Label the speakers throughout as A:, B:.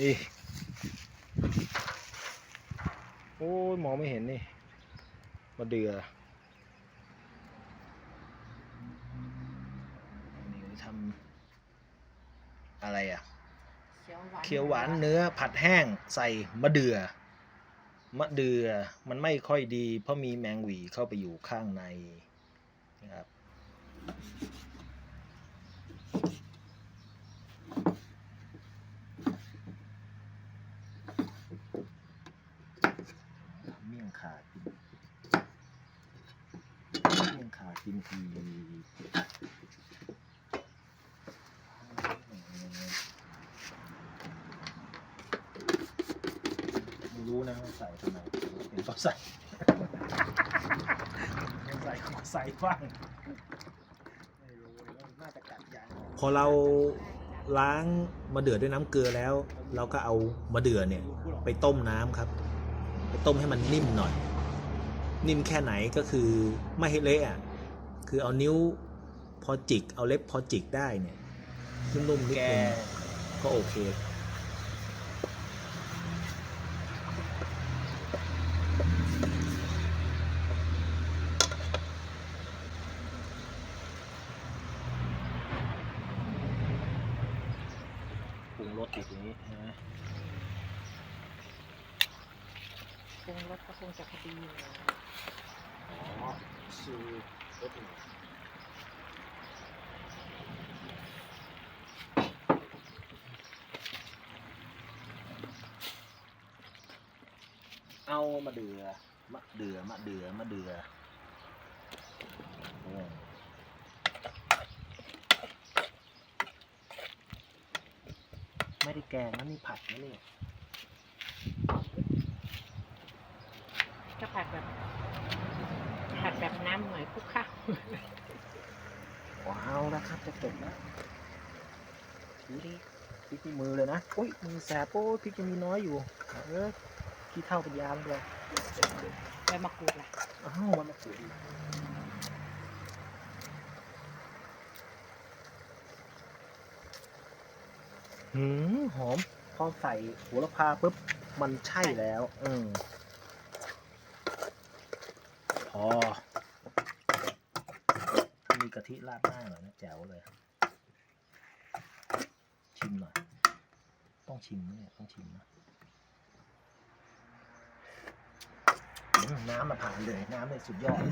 A: นี่ โอ้ยมองไม่เห็นนี่ มาเดือนี่ทำอะไรอะ
B: เขียวหวาน
A: เขียวหวานเนื้อผัดแห้งใส่มะเดือ มะเดือ่อมันไม่ค่อยดี เพราะมีแมงหวีเข้าไปอยู่ข้างในนะครับเมี่ยงขากินเมี่ยงขากินทีไม่ รู้นะว่าใส่ทำไมเห็นเขาใส่ ใส่ขอใส่บ้างไม่รู้เลยน่าจะกัดยางพอเราล้างมะเดื่อด้วยน้ำเกลือแล้ว เราก็เอามะเดื่อเนี่ย ไปต้มน้ำครับ ไปต้มให้มันนิ่มหน่อย นิ่มแค่ไหนก็คือไม่ให้เละอะคือเอานิ้วพอจิก เอาเล็บพอจิกได้เนี่ยนุ่มๆนิดนึงก็โอเค รสอีกอย่างนี้นะ
B: ปรุงรสก็คงจะพอดีอยู่
A: อ๋อสูรสหน่อยเอามาเดือมะเดือมะเดือมะเดือ ไม่ได้แกงนะนี่ผัดนะนี่
B: ก็ผัดแบบ ผัดแบบน้ำหน่อยคลุกข้าว
A: ว้าวนะครับจะเสร็จแล้วดูดิพริกที่มือเลยนะอุ้ยมือแสบโอ้ยพริกยังมีน้อยอยู่เออขี้เท่าเป็นยามเลย
B: ใบมะกรูดล่ะ
A: อ้าวมันมาสวยดี หืมหอม พอใส่โหัวละพาปุ๊บ มันใช่แล้ว อืมพอมีกะทิราดหน้าหน่อยนะแจ๋วเลย ชิมหน่อย ต้องชิมนะเนี่ยต้องชิมนะอืมน้ำมาผ่านเลย น้ำเลยสุดยอด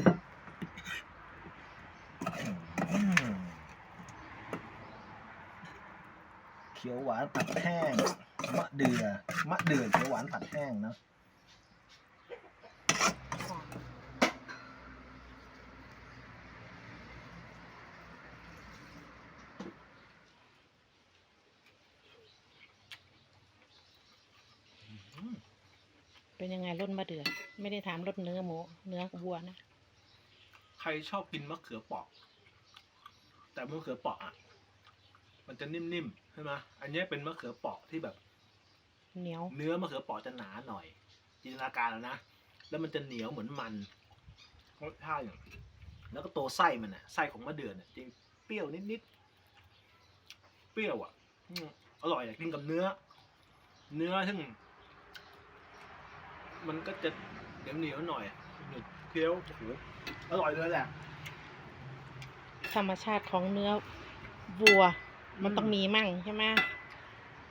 A: อืมเขียวหวานผัดแห้ง มะเดือมะเดือเขียวหวานผัดแห้งเนอะ
B: หอม
A: อืม
B: เป็นยังไงรสมะเดือไม่ได้ถามรสเนื้อหมู เนื้อวัวนะ
C: ใครชอบกินมะเขือเปอก แต่มะเขือเปอกอะ มันจะนิ่มๆใช่ไหมอันเนี้ยเป็นมะเขือเปอกที่แบบ
B: เหนียว
C: เนื้อมะเขือเปอกจะหนาหน่อย จินตนาการแล้วนะ แล้วมันจะเหนียวเหมือนมันรสชาติอย่าง แล้วก็ตัวไส้มันอะ ไส้ของมะเดื่อเนี่ยจริงเปรี้ยวนิดๆ เปรี้ยวอะอืมอร่อยอะกินกับเนื้อ เนื้อซึ่ง มันก็จะเหนียวเหนียวๆหน่อยหนึบเคี้ยวโอ้โหอร่อยเลยแหละ
B: ธรรมชาติของเนื้อวัว มัน
C: อืม
B: ต้องมีมั่งใช่ไหม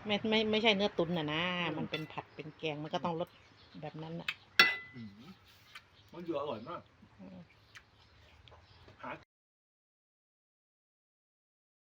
B: ไม่ไม่ไม่ใช่เนื้อตุ๋นน่ะนะ มันเป็นผัดเป็นแกงมันก็ต้องรสแบบนั้นน่ะ
C: อืมมันเดืออร่อยมาก
B: อืม